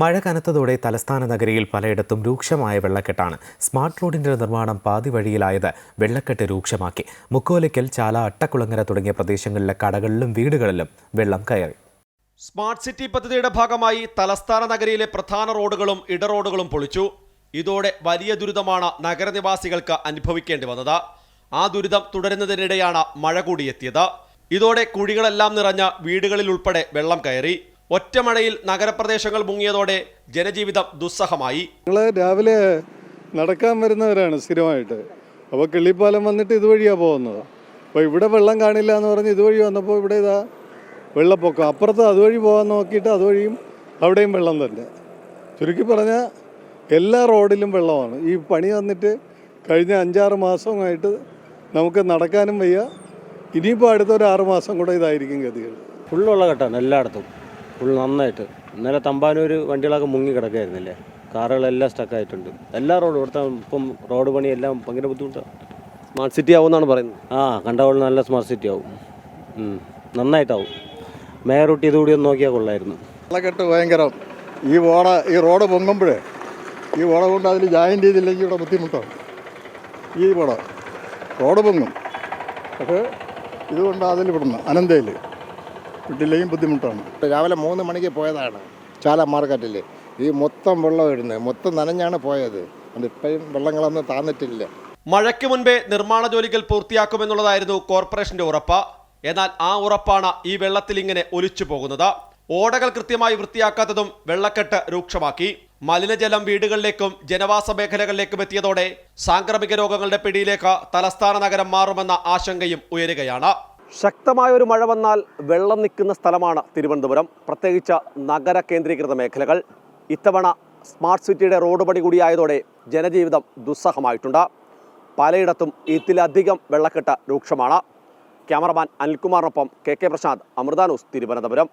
മഴ കനത്തതോടെ തലസ്ഥാന നഗരിയിൽ പലയിടത്തും രൂക്ഷമായ വെള്ളക്കെട്ടാണ്. സ്മാർട്ട് റോഡിന്റെ നിർമ്മാണം പാതി വഴിയിലായത് വെള്ളക്കെട്ട് രൂക്ഷമാക്കി. മുക്കോലയ്ക്കൽ ചാല അട്ടക്കുളങ്ങര തുടങ്ങിയ പ്രദേശങ്ങളിലെ കടകളിലും വീടുകളിലും വെള്ളം കയറി. സ്മാർട്ട് സിറ്റി പദ്ധതിയുടെ ഭാഗമായി തലസ്ഥാന നഗരിയിലെ പ്രധാന റോഡുകളും ഇടറോഡുകളും പൊളിച്ചു. ഇതോടെ വലിയ ദുരിതമാണ് നഗരനിവാസികൾക്ക് അനുഭവിക്കേണ്ടി വന്നത്. ആ ദുരിതം തുടരുന്നതിനിടെയാണ് മഴ കൂടിയെത്തിയത്. ഇതോടെ കുഴികളെല്ലാം നിറഞ്ഞ വീടുകളിൽ ഉൾപ്പെടെ വെള്ളം കയറി. ഒറ്റമഴയിൽ നഗരപ്രദേശങ്ങൾ മുങ്ങിയതോടെ ജനജീവിതം ദുസ്സഹമായി. ഞങ്ങൾ രാവിലെ നടക്കാൻ വരുന്നവരാണ് സ്ഥിരമായിട്ട്. അപ്പോൾ കിള്ളിപ്പാലം വന്നിട്ട് ഇതുവഴിയാണ് പോകുന്നത്. അപ്പോൾ ഇവിടെ വെള്ളം കാണില്ല എന്ന് പറഞ്ഞ് ഇതുവഴി വന്നപ്പോൾ ഇവിടെ ഇതാ വെള്ളപ്പൊക്കം. അപ്പുറത്ത് അതുവഴി പോകാൻ നോക്കിയിട്ട് അതുവഴിയും അവിടെയും വെള്ളം തന്നെ. ചുരുക്കി പറഞ്ഞാൽ എല്ലാ റോഡിലും വെള്ളമാണ്. ഈ പണി വന്നിട്ട് കഴിഞ്ഞ അഞ്ചാറ് മാസമായിട്ട് നമുക്ക് നടക്കാനും വയ്യ. ഇനിയിപ്പോൾ അടുത്ത ഒരു ആറ് മാസം കൂടെ ഇതായിരിക്കും ഗതികൾ ഫുള്ളുള്ള ഘട്ടമാണ് എല്ലായിടത്തും. ഫുൾ നന്നായിട്ട്. ഇന്നലെ തമ്പാനൂർ വണ്ടികളൊക്കെ മുങ്ങി കിടക്കായിരുന്നില്ലേ? കാറുകളെല്ലാം സ്റ്റക്കായിട്ടുണ്ട് എല്ലാ റോഡും ഇവിടുത്തെ ഇപ്പം റോഡ് പണിയെല്ലാം ഭയങ്കര ബുദ്ധിമുട്ടാണ് സ്മാർട്ട് സിറ്റി ആവുമെന്നാണ് പറയുന്നത്. ആ കണ്ടവൾ നല്ല സ്മാർട്ട് സിറ്റി ആവും. ഉം, നന്നായിട്ടാവും. മേയർ റൂട്ട് ഇതുകൂടി ഒന്ന് നോക്കിയാൽ കൊള്ളായിരുന്നു. വെള്ളക്കെട്ട് ഭയങ്കരം. ഈ ഓട ഈ റോഡ് പൊങ്ങുമ്പോഴേ ഈ ഓട കൊണ്ട് അതിൽ ജോയിൻ ചെയ്തില്ലെങ്കിൽ ഇവിടെ ബുദ്ധിമുട്ടാണ് ഈ ഓട റോഡ് പൊങ്ങും. പക്ഷേ ഇതുകൊണ്ട് അതിൽ വിടണം അനന്തയിൽ വിട്ടില്ലെങ്കിൽ ബുദ്ധിമുട്ടാണ്. രാവിലെ മൂന്ന് മണിക്ക് പോയതാണ് ചാല മാർക്കറ്റിൽ ഈ മൊത്തം വെള്ളം ഇടുന്നത്. മൊത്തം നനഞ്ഞാണ് പോയത്. അത് ഇപ്പോഴും വെള്ളങ്ങളൊന്നും താന്നിട്ടില്ല. മഴയ്ക്ക് മുൻപേ നിർമ്മാണ ജോലികൾ പൂർത്തിയാക്കുമെന്നുള്ളതായിരുന്നു കോർപ്പറേഷന്റെ ഉറപ്പ്. എന്നാൽ ആ ഉറപ്പാണ് ഈ വെള്ളത്തിൽ ഇങ്ങനെ ഒലിച്ചു പോകുന്നത്. ഓടകൾ കൃത്യമായി വൃത്തിയാക്കാത്തതും വെള്ളക്കെട്ട് രൂക്ഷമാക്കി. മലിനജലം വീടുകളിലേക്കും ജനവാസ മേഖലകളിലേക്കും എത്തിയതോടെ സാംക്രമിക രോഗങ്ങളുടെ പിടിയിലേക്ക് തലസ്ഥാന നഗരം മാറുമെന്ന ആശങ്കയും ഉയരുകയാണ്. ശക്തമായ ഒരു മഴ വന്നാൽ വെള്ളം നിൽക്കുന്ന സ്ഥലമാണ് തിരുവനന്തപുരം. പ്രത്യേകിച്ച് നഗര കേന്ദ്രീകൃത മേഖലകൾ. ഇത്തവണ സ്മാർട്ട് സിറ്റിയുടെ റോഡ് പണി കൂടിയായതോടെ ജനജീവിതം ദുസ്സഹമായിട്ടുണ്ട്. പലയിടത്തും ഇതിലധികം വെള്ളക്കെട്ട് രൂക്ഷമാണ്. ക്യാമറമാൻ അനിൽകുമാറിനൊപ്പം കെ കെ പ്രസാദ് അമൃത തിരുവനന്തപുരം.